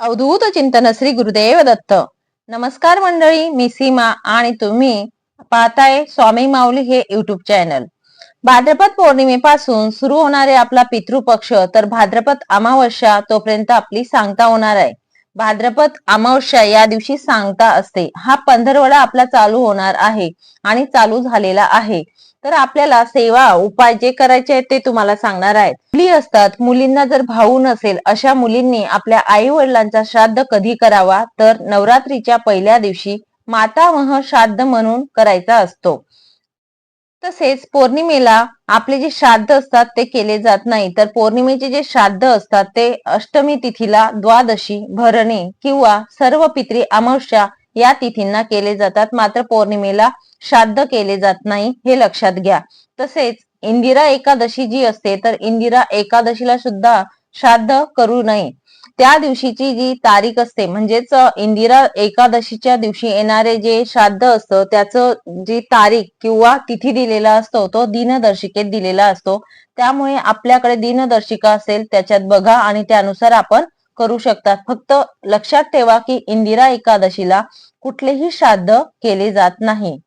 अवधूत चिंतन श्री गुरुदेव दत्त. नमस्कार मंडळी मी सीमा आणि तुम्ही पाहताय स्वामी माऊली हे युट्यूब चॅनल भाद्रपद पौर्णिमेपासून सुरू होणारे आपला पितृपक्ष तर भाद्रपद अमावस्या तोपर्यंत आपली सांगता होणार आहे. भाद्रपद अमावस्या या दिवशी सांगता असते. हा पंधरवडा आपला चालू होणार आहे आणि चालू झालेला आहे. तर आपल्याला सेवा उपाय जे करायचे आहेत ते तुम्हाला सांगणार आहेत. मुली असतात मुलींना जर भाऊ नसेल अशा मुलींनी आपल्या आई वडिलांचा श्राद्ध कधी करावा? तर नवरात्रीच्या पहिल्या दिवशी मातामह श्राद्ध म्हणून करायचा असतो. तसेच पौर्णिमेला आपले जे श्राद्ध असतात ते केले जात नाही. तर पौर्णिमेचे जे श्राद्ध असतात ते अष्टमी तिथीला द्वादशी भरणे किंवा सर्व पित्री अमावस्या या तिथींना केले जातात. मात्र पौर्णिमेला श्राद्ध केले जात नाही हे लक्षात घ्या. तसेच इंदिरा एकादशी जी असते तर इंदिरा एकादशीला सुद्धा श्राद्ध करू नये. त्या दिवशीची जी तारीख असते म्हणजेच इंदिरा एकादशीच्या दिवशी येणारे जे श्राद्ध असतं त्याचं जी तारीख किंवा तिथी दिलेला असतो तो दिनदर्शिकेत दिलेला असतो. त्यामुळे आपल्याकडे दिनदर्शिका असेल त्याच्यात बघा आणि त्यानुसार आपण करू शकतात. फक्त लक्षात ठेवा की इंदिरा एकादशीला कुठलेही श्राद्ध केले जात नाही.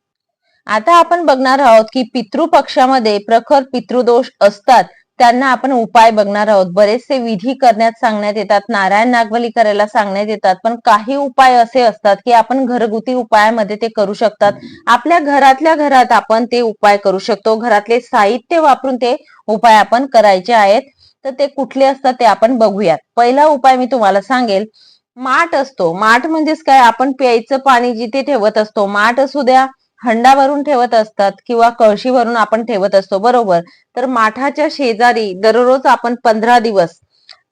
आता आपण बघणार आहोत की पितृपक्षामध्ये प्रखर पितृदोष असतात. त्यांना आपण उपाय बघणार आहोत. बरेचसे विधी करण्यात सांगण्यात येतात. नारायण नागवली करायला सांगण्यात येतात. पण काही उपाय असे असतात की आपण घरगुती उपायामध्ये ते करू शकतात. आपल्या घरातल्या घरात आपण ते उपाय करू शकतो. घरातले साहित्य वापरून ते उपाय आपण करायचे आहेत. तर ते कुठले असतात ते आपण बघूयात. पहिला उपाय मी तुम्हाला सांगेल माठ असतो. माठ म्हणजेच काय? आपण प्यायचं पाणी जिथे ठेवत असतो माठ असू द्या हंडा भरून ठेवत असतात किंवा कळशी भरून आपण ठेवत असतो बरोबर? तर माठाच्या शेजारी दररोज आपण पंधरा दिवस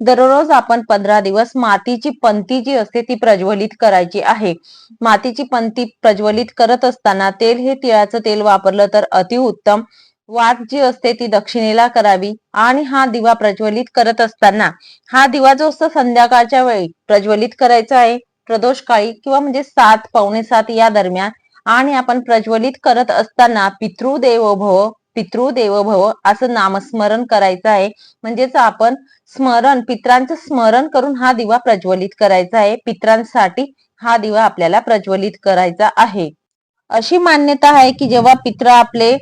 दररोज आपण पंधरा दिवस मातीची पंती जी असते ती प्रज्वलित करायची आहे. मातीची पंती प्रज्वलित करत असताना तेल हे तिळाचं तेल वापरलं तर अतिउत्तम. वाट जी असते ती दक्षिणेला करावी आणि हा दिवा प्रज्वलित करत असताना हा दिवा जो असतो संध्याकाळच्या वेळी प्रज्वलित करायचा आहे प्रदोष काळी किंवा म्हणजे सात पावणे सात या दरम्यान आणि आपण प्रज्वलित करत असताना पितृदेव भव पितृदेव भव असं नामस्मरण करायचं आहे. म्हणजेच आपण स्मरण पित्रांचं स्मरण करून हा दिवा प्रज्वलित करायचा आहे. पित्रांसाठी हा दिवा आपल्याला प्रज्वलित करायचा आहे. अशी मान्यता आहे की जेव्हा पित्र आपले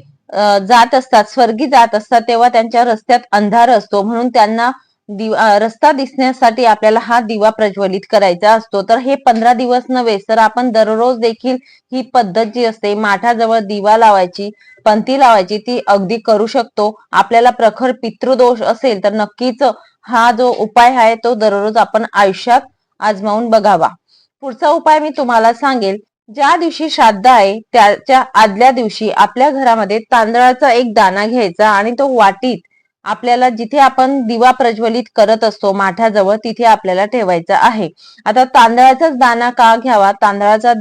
जात असतात स्वर्गी जात असतात तेव्हा त्यांच्या रस्त्यात अंधार असतो. म्हणून त्यांना दिवा रस्ता दिसण्यासाठी आपल्याला हा दिवा प्रज्वलित करायचा असतो. तर हे पंधरा दिवस नव्हे तर आपण दररोज देखील ही पद्धत जी असते माठाजवळ दिवा लावायची पंथी लावायची ती अगदी करू शकतो. आपल्याला प्रखर पितृदोष असेल तर नक्कीच हा जो उपाय आहे तो दररोज आपण आयुष्यात आजमावून बघावा. पुढचा उपाय मी तुम्हाला सांगेल ज्या दिवशी श्राद्ध आहे त्याच्या आदल्या दिवशी आपल्या घरामध्ये तांदळाचा एक दाना घ्यायचा आणि तो वाटीत आपल्याला जिथे आपण दिवा प्रज्वलित करत असतो माठाजवळ तिथे आपल्याला ठेवायचा आहे. आता तांदळाचाच दाना का घ्यावा? तांदळाचा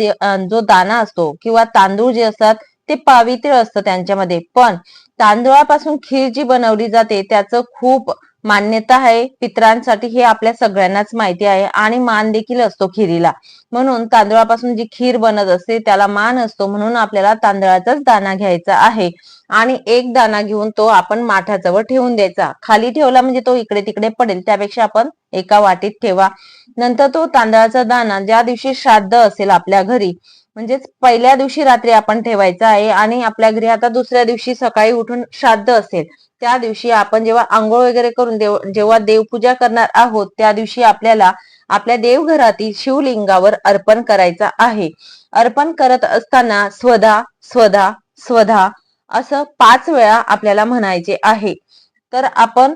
जो दाना असतो किंवा तांदूळ जे असतात ते पावित्र्य असतं त्यांच्यामध्ये. पण तांदळापासून खीर जी बनवली जाते त्याचं खूप मान्यता आहे पित्रांसाठी हे आपल्या सगळ्यांनाच माहिती आहे आणि मान देखील असतो खिरीला. म्हणून तांदळापासून जी खीर बनत असते त्याला मान असतो म्हणून आपल्याला तांदळाचाच दाना घ्यायचा आहे. आणि एक दाना घेऊन तो आपण माठाजवळ ठेवून द्यायचा. खाली ठेवला म्हणजे तो इकडे तिकडे पडेल त्यापेक्षा आपण एका वाटीत ठेवा. नंतर तो तांदळाचा दाना ज्या दिवशी श्राद्ध असेल आपल्या घरी म्हणजेच पहिल्या दिवशी रात्री आपण ठेवायचा आहे आणि आपल्या घरी आता दुसऱ्या दिवशी सकाळी उठून श्राद्ध असेल त्या दिवशी आपण जेव्हा आंघोळ वगैरे करून देव जेव्हा देवपूजा करणार आहोत त्या दिवशी आपल्याला आपल्या देवघरातील शिवलिंगावर अर्पण करायचा आहे. अर्पण करत असताना स्वधा स्वधा स्वधा असं पाच वेळा आपल्याला म्हणायचे आहे. तर आपण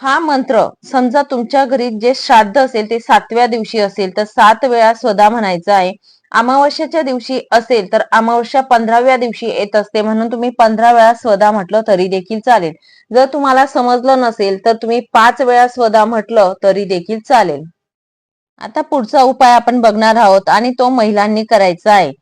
हा मंत्र समजा तुमच्या घरी जे श्राद्ध असेल ते सातव्या दिवशी असेल तर सात वेळा स्वधा म्हणायचा आहे. अमावस्याच्या दिवशी असेल तर अमावस्या पंधराव्या दिवशी येत असते. म्हणून तुम्ही पंधरा वेळा स्वदा म्हटलं तरी देखील चालेल. जर तुम्हाला समजलं नसेल तर तुम्ही पाच वेळा स्वदा म्हटलं तरी देखील चालेल. आता पुढचा उपाय आपण बघणार आहोत आणि तो महिलांनी करायचा आहे.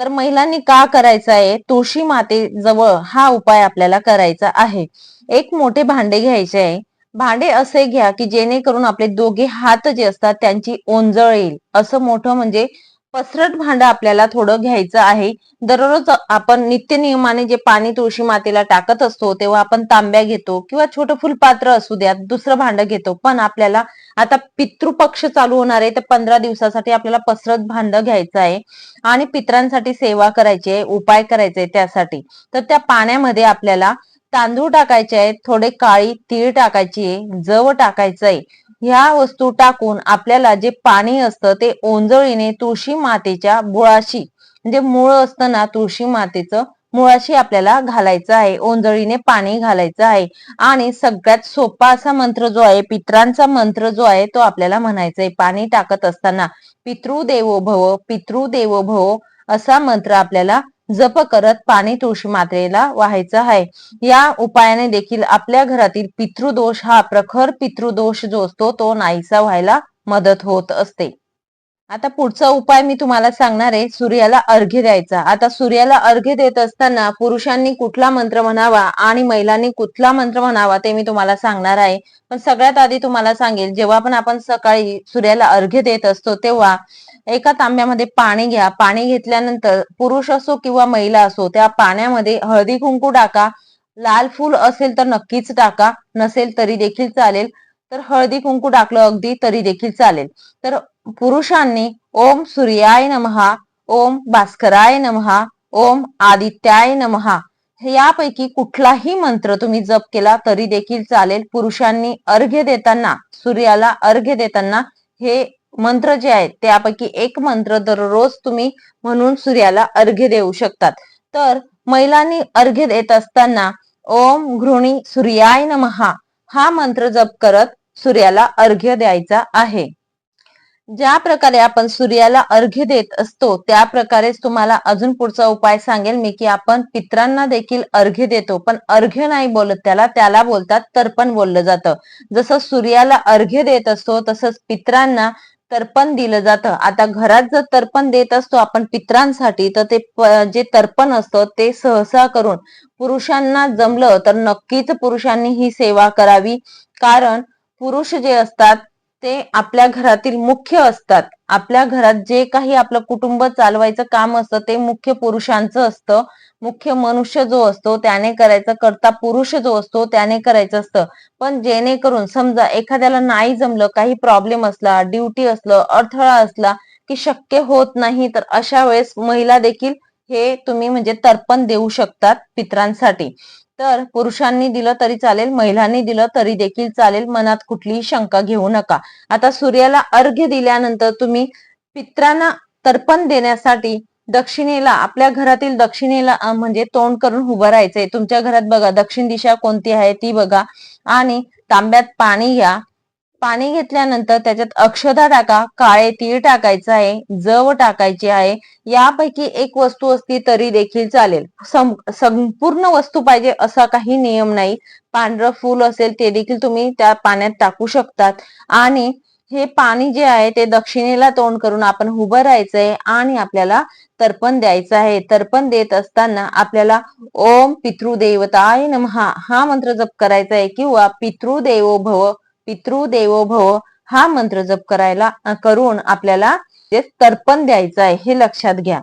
तर महिलांनी का करायचा आहे? तुळशी माते जवळ हा उपाय आपल्याला करायचा आहे. एक मोठे भांडे घ्यायचे आहे. भांडे असे घ्या की जेणेकरून आपले दोघे हात जे असतात त्यांची ओंजळ येईल. असं मोठं म्हणजे पसरट भांड आपल्याला थोडं घ्यायचं आहे. दररोज आपण नित्य नियमाने जे पाणी तुळशी मातेला टाकत असतो तेव्हा आपण तांब्या घेतो किंवा छोटं फुलपात्र असू द्या दुसरं भांड घेतो. पण आपल्याला आता पितृपक्ष चालू होणार आहे तर पंधरा दिवसासाठी आपल्याला पसरत भांड घ्यायचं आहे. आणि पित्रांसाठी सेवा करायची आहे उपाय करायचे त्यासाठी. तर त्या पाण्यामध्ये आपल्याला तांदूळ टाकायचे आहेत थोडे काळी तीळ टाकायची आहे जव टाकायचं आहे. ह्या वस्तू टाकून आपल्याला जे पाणी असतं ते ओंजळीने तुळशी मातेच्या मुळाशी म्हणजे मूळ असतं ना तुळशी मातेचं मुळाशी आपल्याला घालायचं आहे ओंजळीने पाणी घालायचं आहे. आणि सगळ्यात सोपा असा मंत्र जो आहे पित्रांचा मंत्र जो आहे तो आपल्याला म्हणायचा आहे पाणी टाकत असताना पितृदेवो भव पितृदेवो भव असा मंत्र आपल्याला जप करत पाणी तुळशी मातेला व्हायचं आहे. या उपायाने देखील आपल्या घरातील पितृदोष हा प्रखर पितृदोष जो असतो तो नाहीसा व्हायला मदत होत असते. आता पुढचा उपाय मी तुम्हाला सांगणार आहे सूर्याला अर्घ्य द्यायचा. आता सूर्याला अर्घ्य देत असताना पुरुषांनी कुठला मंत्र म्हणावा आणि महिलांनी कुठला मंत्र म्हणावा ते मी तुम्हाला सांगणार आहे. पण सगळ्यात आधी तुम्हाला सांगेल जेव्हा पण आपण सकाळी सूर्याला अर्घ्य देत असतो तेव्हा एका तांब्यामध्ये पाणी घ्या. पाणी घेतल्यानंतर पुरुष असो किंवा महिला असो त्या पाण्यामध्ये हळदी कुंकू टाका. लाल फूल असेल तर नक्कीच टाका. नसेल तरी देखील चालेल. तर हळदी कुंकू टाकलं अगदी तरी देखील चालेल. तर पुरुषांनी ओम सूर्याय नमहा ओम भास्कराय नमहा ओम आदित्याय नमहा यापैकी कुठलाही मंत्र तुम्ही जप केला तरी देखील चालेल. पुरुषांनी अर्घ्य देताना सूर्याला अर्घ्य देताना हे मंत्र जे आहेत त्यापैकी एक मंत्र दररोज तुम्ही म्हणून सूर्याला अर्घ्य देऊ शकतात. तर महिलांनी अर्घ्य देत असताना ओम घृणी सूर्याय नमहा हा मंत्र जप करत सूर्याला अर्घ्य द्यायचा आहे. ज्या प्रकारे आपण सूर्याला अर्घ्य देत असतो त्या प्रकारेच तुम्हाला अजून पुढचा उपाय सांगेल मी की आपण पित्रांना देखील अर्घ्य देतो पण अर्घ्य नाही बोलत त्याला त्याला बोलतात तर्पण बोललं जातं. जसं सूर्याला अर्घ्य देत असतो तसंच पित्रांना तर्पण दिलं जातं. आता घरात जर तर्पण देत असतो आपण पित्रांसाठी तर ते जे तर्पण असतं ते सहसा करून पुरुषांना जमलं तर नक्कीच पुरुषांनी ही सेवा करावी. कारण पुरुष जे असतात ते आपल्या घरातील मुख्य असतात. आपल्या घरात जे काही आपलं कुटुंब चालवायचं काम असतं ते मुख्य पुरुषांचं असतं. मुख्य मनुष्य जो असतो त्याने करायचं करता पुरुष जो असतो त्याने करायचं असतं. पण जेणेकरून समजा एखाद्याला नाही जमलं काही प्रॉब्लेम असला ड्युटी असलं अडथळा असला की शक्य होत नाही तर अशा वेळेस महिला देखील हे तुम्ही म्हणजे तर्पण देऊ शकतात पित्रांसाठी. तर पुरुषांनी दिलं तरी चालेल महिलांनी दिलं तरी देखील चालेल. मनात कुठलीही शंका घेऊ नका. आता सूर्याला अर्घ्य दिल्यानंतर तुम्ही पित्रांना तर्पण देण्यासाठी दक्षिणेला आपल्या घरातील दक्षिणेला म्हणजे तोंड करून उभं राहायचंय. तुमच्या घरात बघा दक्षिण दिशा कोणती आहे ती बघा. आणि तांब्यात पाणी घ्या. पाणी घेतल्यानंतर त्याच्यात अक्षदा टाका काळे तीळ टाकायचं आहे जव टाकायची आहे यापैकी एक वस्तू असती तरी देखील चालेल. संपूर्ण वस्तू पाहिजे असा काही नियम नाही. पांढरं फूल असेल ते देखील तुम्ही त्या पाण्यात टाकू शकतात. आणि हे पाणी जे आहे ते दक्षिणेला तोंड करून आपण उभं राहायचंय आणि आपल्याला तर्पण द्यायचं आहे. तर्पण देत असताना आपल्याला ओम पितृदेवताय नमहा हा मंत्र जप करायचा आहे किंवा पितृदेवो भव पितृदेवो भव हा मंत्र जप करायला करून आपल्याला ते तर्पण द्यायचं आहे हे लक्षात घ्या.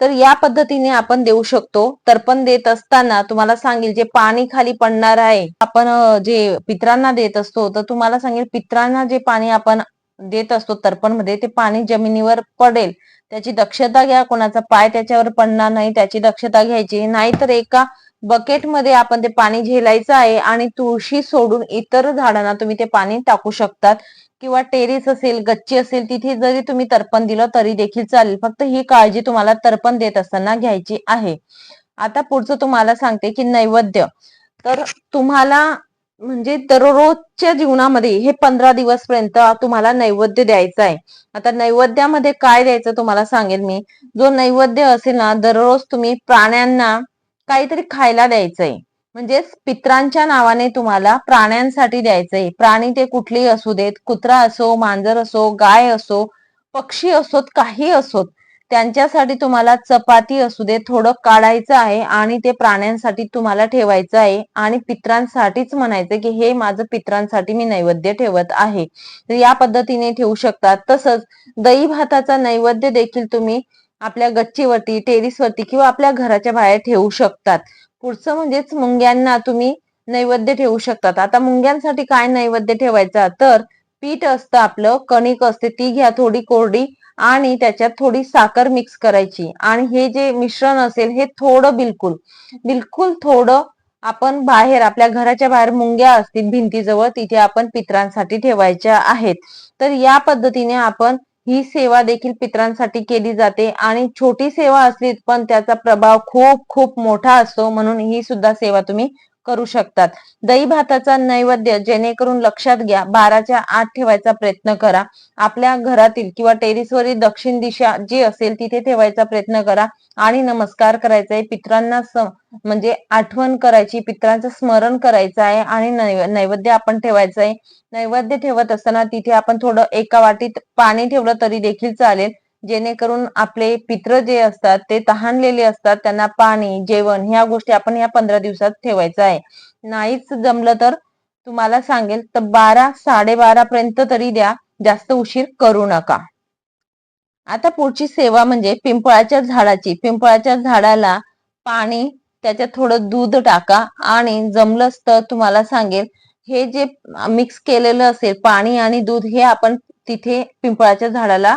तर या पद्धतीने आपण देऊ शकतो. तर्पण देत असताना तुम्हाला सांगेल जे पाणी खाली पडणार आहे आपण जे पित्रांना देत असतो तर तुम्हाला सांगेल पित्रांना जे पाणी आपण देत असतो तर्पणमध्ये ते पाणी जमिनीवर पडेल. त्याची दक्षता घ्या कोणाचा पाय त्याच्यावर पडणार नाही त्याची दक्षता घ्यायची. नाहीतर एका बकेटमध्ये आपण ते पाणी झेलायचं आहे आणि तुळशी सोडून इतर झाडांना तुम्ही ते पाणी टाकू शकतात. किंवा टेरेस असेल गच्ची असेल तिथे जरी तुम्ही तर्पण दिलं तरी देखील चालेल. फक्त ही काळजी तुम्हाला तर्पण देत असताना घ्यायची आहे. आता पुढचं तुम्हाला सांगते की नैवेद्य. तर तुम्हाला म्हणजे दररोजच्या जीवनामध्ये हे पंधरा दिवस पर्यंत तुम्हाला नैवेद्य द्यायचं आहे. आता नैवेद्यामध्ये काय द्यायचं तुम्हाला सांगेल मी. जो नैवेद्य असेल ना दररोज तुम्ही प्राण्यांना काहीतरी खायला द्यायचंय म्हणजेच पित्रांच्या नावाने तुम्हाला प्राण्यांसाठी द्यायचंय प्राणी ते कुठलेही असू देत कुत्रा असो मांजर असो गाय असो पक्षी असोत काही असोत. त्यांच्यासाठी तुम्हाला चपाती असू दे थोडं काढायचं आहे आणि ते प्राण्यांसाठी तुम्हाला ठेवायचं आहे आणि पित्रांसाठीच म्हणायचं की हे माझं पित्रांसाठी मी नैवेद्य ठेवत आहे. तर या पद्धतीने ठेवू शकतात तसंच दही भाताचा नैवेद्य देखील तुम्ही आपल्या गच्चीवरती टेरिसवरती किंवा आपल्या घराच्या बाहेर ठेवू शकतात. पुढचं म्हणजेच मुंग्यांना तुम्ही नैवेद्य ठेवू शकतात. आता मुंग्यांसाठी काय नैवेद्य ठेवायचा? तर पीठ असतं आपलं कणिक असते ती घ्या थोडी कोरडी. आणि त्याच्यात थोडी साखर मिक्स करायची. आणि हे जे मिश्रण असेल हे थोडं बिलकुल बिलकुल थोडं आपण बाहेर आपल्या घराच्या बाहेर मुंग्या असतील भिंतीजवळ तिथे आपण पित्रांसाठी ठेवायच्या आहेत. तर या पद्धतीने आपण ही सेवा देखील पित्रांसाठी केली जाते. आणि छोटी सेवा असली पण त्याचा प्रभाव खूप खूप मोठा असतो. म्हणून ही सुद्धा सेवा तुम्ही करू शकतात. दही भाताचा नैवेद्य जेणेकरून लक्षात घ्या बाराच्या आत ठेवायचा प्रयत्न करा. आपल्या घरातील किंवा टेरिसवरील दक्षिण दिशा जी असेल तिथे ठेवायचा प्रयत्न करा आणि नमस्कार करायचा आहे. पित्रांना म्हणजे आठवण करायची पित्रांचं स्मरण करायचं आहे आणि नैवेद्य आपण ठेवायचं आहे. नैवेद्य ठेवत असताना तिथे आपण थोडं एका वाटीत पाणी ठेवलं तरी देखील चालेल. जेणेकरून आपले पित्र जे असतात ते तहानलेले असतात. त्यांना पाणी जेवण ह्या गोष्टी आपण या पंधरा दिवसात ठेवायचं आहे. नाहीच जमलं तर तुम्हाला सांगेल तर बारा साडेबारा पर्यंत तरी द्या. जास्त उशीर करू नका. आता पुढची सेवा म्हणजे पिंपळाच्या झाडाची. पिंपळाच्या झाडाला पाणी त्याच्यात थोडं दूध टाका. आणि जमलंच तर तुम्हाला सांगेल हे जे मिक्स केलेलं असेल पाणी आणि दूध हे आपण तिथे पिंपळाच्या झाडाला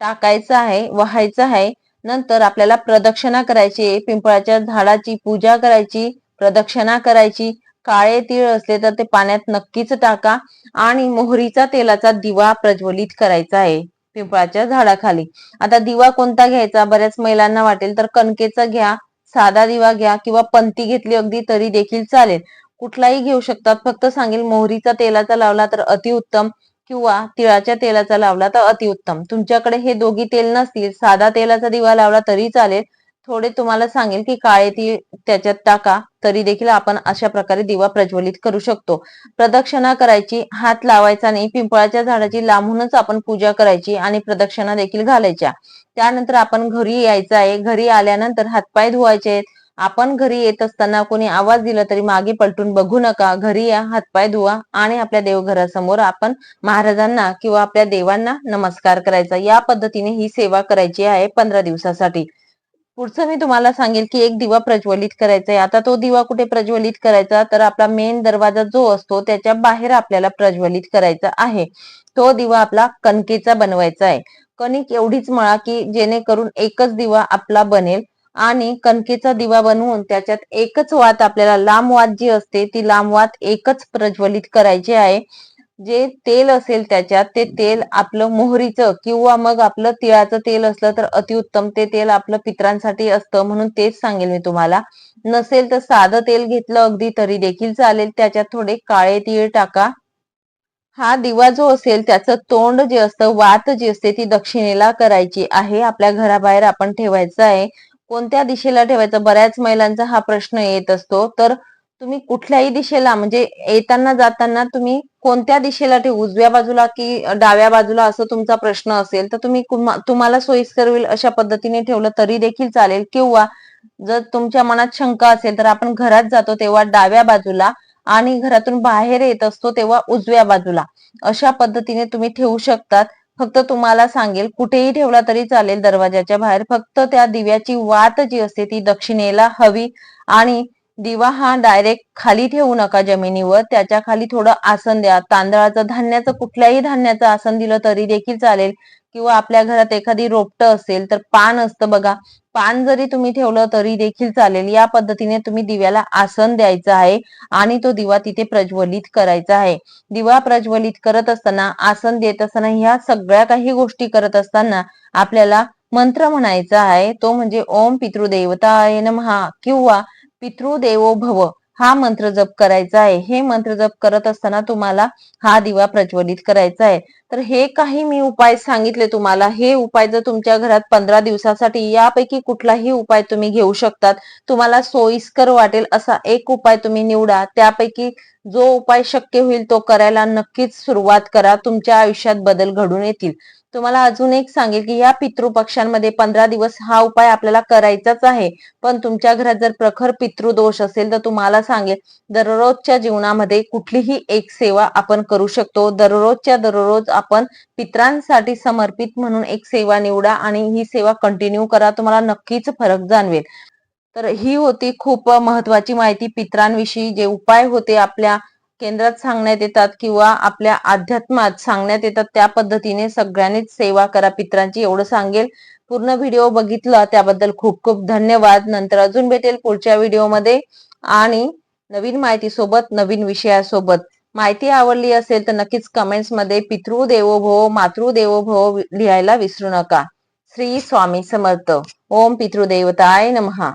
टाकायचं आहे व्हायचं आहे. नंतर आपल्याला प्रदक्षिणा करायची पिंपळाच्या झाडाची पूजा करायची प्रदक्षिणा करायची. काळे तीळ असले तर ते पाण्यात नक्कीच टाका आणि मोहरीचा तेलाचा दिवा प्रज्वलित करायचा आहे पिंपळाच्या झाडाखाली. आता दिवा कोणता घ्यायचा? बऱ्याच महिलांना वाटेल तर कणकेचा घ्या साधा दिवा घ्या किंवा पंती घेतली अगदी तरी देखील चालेल. कुठलाही घेऊ शकतात. फक्त सांगेल मोहरीचा तेलाचा लावला तर अतिउत्तम. किंवा तिळाच्या तेलाचा लावला तर अतिउत्तम. तुमच्याकडे हे दोघी तेल नसतील साधा तेलाचा दिवा लावला तरी चालेल. थोडे तुम्हाला सांगेल की काळे ती त्याच्यात टाका तरी देखील आपण अशा प्रकारे दिवा प्रज्वलित करू शकतो. प्रदक्षिणा करायची हात लावायचा नाही पिंपळाच्या झाडाची लांबूनच आपण पूजा करायची आणि प्रदक्षिणा देखील घालायच्या. त्यानंतर आपण घरी यायचं आहे. घरी आल्यानंतर हातपाय धुवायचे आहेत. आपण घरी येत असताना कोणी आवाज दिला तरी मागे पलटून बघू नका. घरी या हातपाय धुवा आणि आपल्या देवघरासमोर आपण महाराजांना किंवा आपल्या देवांना नमस्कार करायचा. या पद्धतीने ही सेवा करायची आहे पंधरा दिवसासाठी. पुढचं मी तुम्हाला सांगेल की एक दिवा प्रज्वलित करायचा आहे. आता तो दिवा कुठे प्रज्वलित करायचा? तर आपला मेन दरवाजा जो असतो त्याच्या बाहेर आपल्याला प्रज्वलित करायचा आहे. तो दिवा आपला कणकेचा बनवायचा आहे. कणिक एवढीच मळा की जेणेकरून एकच दिवा आपला बनेल. आणि कणकेचा दिवा बनवून त्याच्यात एकच वात आपल्याला लांब वात जी असते ती लांब वात एकच प्रज्वलित करायची आहे. जे तेल असेल त्याच्यात ते तेल आपलं मोहरीचं किंवा मग आपलं तिळाचं तेल असलं तर अतिउत्तम. ते तेल आपलं पित्रांसाठी असतं म्हणून तेच सांगेल मी तुम्हाला. नसेल तर साधं तेल घेतलं अगदी तरी देखील चालेल. त्याच्यात थोडे काळे तीळ टाका. हा दिवा जो असेल त्याचं तोंड जे असतं वात जी असते ती दक्षिणेला करायची आहे. आपल्या घराबाहेर आपण ठेवायचं आहे. कोणत्या दिशेला ठेवायचं? बऱ्याच महिलांचा हा प्रश्न येत असतो. तर तुम्ही कुठल्याही दिशेला म्हणजे येताना जाताना तुम्ही कोणत्या दिशेला ठेवू? उजव्या बाजूला की डाव्या बाजूला असं तुमचा प्रश्न असेल तर तुम्ही तुम्हाला सोयीस्कर होईल अशा पद्धतीने ठेवलं तरी देखील चालेल. किंवा जर तुमच्या मनात शंका असेल तर आपण घरात जातो तेव्हा डाव्या बाजूला आणि घरातून बाहेर येत असतो तेव्हा उजव्या बाजूला. अशा पद्धतीने तुम्ही ठेवू शकतात. फक्त तुम्हाला सांगेल कुठेही ठेवला तरी चालेल दरवाजाच्या बाहेर. फक्त त्या दिव्याची वात जी असते ती दक्षिणेला हवी. आणि दिवा हा डायरेक्ट खाली ठेवू नका जमिनीवर. त्याच्याखाली थोडं आसन द्या. तांदळाचं धान्याचं कुठल्याही धान्याचं आसन दिलं तरी देखील चालेल. किंवा आपल्या घरात एखादी रोपटं असेल तर पान असतं बघा. पान जरी तुम्ही ठेवलं तरी देखील चालेल. या पद्धतीने तुम्ही दिव्याला आसन द्यायचं आहे आणि तो दिवा तिथे प्रज्वलित करायचा आहे. दिवा प्रज्वलित करत असताना आसन देत असताना ह्या सगळ्या काही गोष्टी करत असताना आपल्याला मंत्र म्हणायचा आहे. तो म्हणजे ओम पितृदेवताय नमहा किंवा पितृदेवो भव. हा मंत्र जप करायचा आहे. हे मंत्र जप करत असताना तुम्हाला हा दिवा प्रज्वलित करायचा आहे. तर हे काही मी उपाय सांगितले तुम्हाला. हे उपाय जर तुमच्या घरात पंधरा दिवसासाठी यापैकी कुठलाही उपाय तुम्ही घेऊ शकतात. तुम्हाला सोयीस्कर वाटेल असा एक उपाय तुम्ही निवडा. त्यापैकी जो उपाय शक्य होईल तो करायला नक्कीच सुरुवात करा. तुमच्या आयुष्यात बदल घडून येतील. तुम्हाला अजून एक सांगेल की या पितृपक्षांमध्ये पंधरा दिवस हा उपाय आपल्याला करायचाच आहे. पण तुमच्या घरात जर प्रखर पितृदोष असेल तर तुम्हाला सांगेल दररोजच्या जीवनामध्ये कुठलीही एक सेवा आपण करू शकतो. दररोजच्या दररोज आपण पित्रांसाठी समर्पित म्हणून एक सेवा निवडा आणि ही सेवा कंटिन्यू करा. तुम्हाला नक्कीच फरक जाणवेल. तर ही होती खूप महत्वाची माहिती. पित्रांविषयी जे उपाय होते आपल्या केंद्रात सांगण्यात येतात किंवा आपल्या अध्यात्मात सांगण्यात येतात त्या पद्धतीने सगळ्यांनीच सेवा करा. पित्रांची एवढं सांगेल. पूर्ण व्हिडिओ बघितला त्याबद्दल खूप खूप धन्यवाद. नंतर अजून भेटेल पुढच्या व्हिडिओमध्ये. आणि नवीन माहिती सोबत नवीन विषयासोबत. माहिती आवडली असेल तर नक्कीच कमेंट्समध्ये पितृ देवो मातृदेवो भव लिहायला विसरू नका. श्री स्वामी समर्थ. ओम पितृदेवताय नमहा.